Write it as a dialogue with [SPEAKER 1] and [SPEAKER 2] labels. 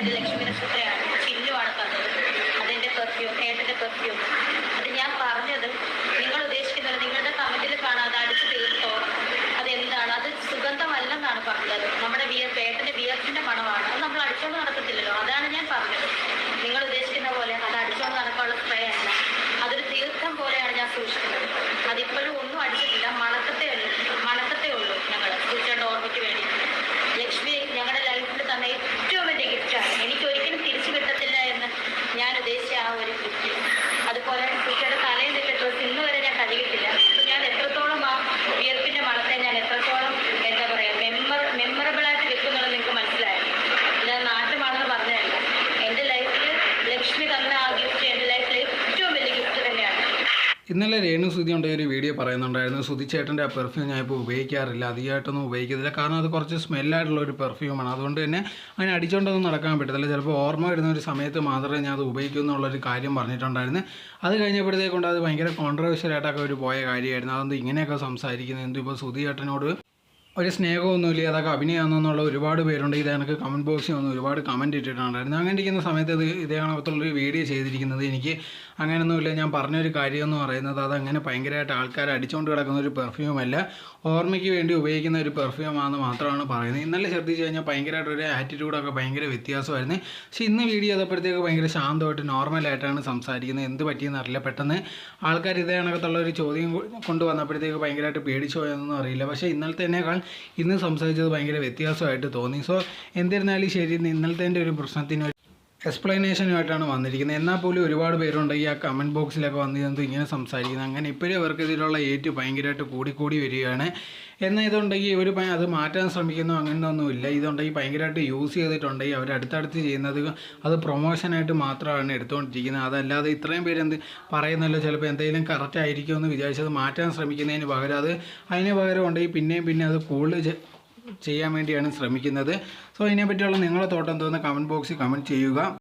[SPEAKER 1] എന്റെ ലക്ഷ്മി നക്ഷത്രയാണ്. ചില്ലുവാണ് പറഞ്ഞത് അതെന്റെ പെർഫ്യൂം ഏട്ടന്റെ പെർഫ്യൂം
[SPEAKER 2] ഇന്നലെ രേണു സുധി ഉണ്ട് ഒരു വീഡിയോ പറയുന്നുണ്ടായിരുന്നു. സുധി ചേട്ടന്റെ ആ പെർഫ്യൂം ഞാൻ ഇപ്പോൾ ഉപയോഗിക്കാറില്ല. അധികമായിട്ടൊന്നും ഉപയോഗിക്കത്തില്ല. കാരണം അത് കുറച്ച് സ്മെല്ലായിട്ടുള്ള ഒരു പെർഫ്യൂമാണ് അതുകൊണ്ട് തന്നെ അങ്ങനെ അടിച്ചുകൊണ്ടൊന്നും നടക്കാൻ പറ്റത്തില്ല. ചിലപ്പോൾ ഓർമ്മ വരുന്ന ഒരു സമയത്ത് മാത്രമേ ഞാൻ അത് ഉപയോഗിക്കൂ എന്നുള്ളൊരു കാര്യം പറഞ്ഞിട്ടുണ്ടായിരുന്നു. അത് കഴിഞ്ഞപ്പോഴത്തേക്കൊണ്ട് അത് ഭയങ്കര കോൺട്രവേഴ്ഷ്യലായിട്ടൊക്കെ ഒരു പോയ കാര്യമായിരുന്നു. അതുകൊണ്ട് ഇങ്ങനെയൊക്കെ സംസാരിക്കുന്നത്? എന്തും ഇപ്പോൾ സുധി ചേട്ടനോട് ഒരു സ്നേഹമൊന്നുമില്ല അതൊക്കെ അഭിനയമാണെന്നുള്ള ഒരുപാട് പേരുണ്ട്. ഇത് എനിക്ക് കമന്റ് ബോക്സിൽ വന്ന് ഒരുപാട് കമന്റ് ഇട്ടിട്ടുണ്ടായിരുന്നു. അങ്ങനെ ഇരിക്കുന്ന സമയത്ത് ഇത് ഇതേ വീഡിയോ ചെയ്തിരിക്കുന്നത് എനിക്ക് അങ്ങനെയൊന്നുമില്ല. ഞാൻ പറഞ്ഞൊരു കാര്യം എന്ന് പറയുന്നത് അതങ്ങനെ ഭയങ്കരമായിട്ട് ആൾക്കാർ അടിച്ചുകൊണ്ട് കിടക്കുന്ന ഒരു പെർഫ്യൂമല്ല ഓർമ്മയ്ക്ക് വേണ്ടി ഉപയോഗിക്കുന്ന ഒരു പെർഫ്യൂമാണെന്ന് മാത്രമാണ് പറയുന്നത്. ഇന്നലെ ശ്രദ്ധിച്ച് കഴിഞ്ഞാൽ ഭയങ്കരമായിട്ട് ഒരു ആറ്റിറ്റ്യൂഡൊക്കെ ഭയങ്കര വ്യത്യാസമായിരുന്നു. പക്ഷേ ഇന്ന് വീഡിയോ ചെയ്തപ്പോഴത്തേക്ക് ഭയങ്കര ശാന്തമായിട്ട് നോർമലായിട്ടാണ് സംസാരിക്കുന്നത്. എന്ത് പറ്റിയെന്ന് അറിയില്ല. പെട്ടെന്ന് ആൾക്കാർ ഇതേ കണക്കത്തുള്ള ഒരു ചോദ്യം കൊണ്ടുവന്നപ്പോഴത്തേക്ക് ഭയങ്കരമായിട്ട് പേടിച്ചു പോയെന്നൊന്നും അറിയില്ല. പക്ഷേ ഇന്നലത്തേനേക്കാൾ ഇന്ന് സംസാരിച്ചത് ഭയങ്കര വ്യത്യാസമായിട്ട് തോന്നി. സോ എന്നിരുന്നാലും ശരി ഇന്നലത്തെ ഒരു പ്രശ്നത്തിന് എക്സ്പ്ലനേഷനുമായിട്ടാണ് വന്നിരിക്കുന്നത്. എന്നാൽ പോലും ഒരുപാട് പേരുണ്ട് ഈ ആ കമന്റ് ബോക്സിലൊക്കെ വന്ന് ഇതെന്ത് ഇങ്ങനെ സംസാരിക്കുന്നത്. അങ്ങനെ ഇപ്പോഴും അവർക്ക് ഇതിലുള്ള ഏറ്റ് ഭയങ്കരമായിട്ട് കൂടിക്കൂടി വരികയാണ്. എന്നാൽ ഇതുണ്ടെങ്കിൽ ഇവർ അത് മാറ്റാൻ ശ്രമിക്കുന്നു അങ്ങനെയൊന്നുമില്ല ഇതുണ്ടെങ്കിൽ ഭയങ്കരമായിട്ട് യൂസ് ചെയ്തിട്ടുണ്ടെങ്കിൽ അവർ അടുത്തടുത്ത് ചെയ്യുന്നത് അത് പ്രൊമോഷനായിട്ട് മാത്രമാണ് എടുത്തുകൊണ്ടിരിക്കുന്നത്. അതല്ലാതെ ഇത്രയും പേര് എന്ത് പറയുന്നല്ലോ ചിലപ്പോൾ എന്തെങ്കിലും കറക്റ്റ് ആയിരിക്കുമെന്ന് വിചാരിച്ചത് മാറ്റാൻ ശ്രമിക്കുന്നതിന് പകരം അത് അതിന് പകരം ഉണ്ടെങ്കിൽ പിന്നെയും പിന്നെ അത് കൂടുതൽ ചെയ്യാൻ വേണ്ടിയാണ് ശ്രമിക്കുന്നത്. സോ ഇതിനെപ്പറ്റിയുള്ള നിങ്ങളുടെ തോട്ടം തോന്നുന്ന കമന്റ് ബോക്സിൽ കമന്റ് ചെയ്യുക.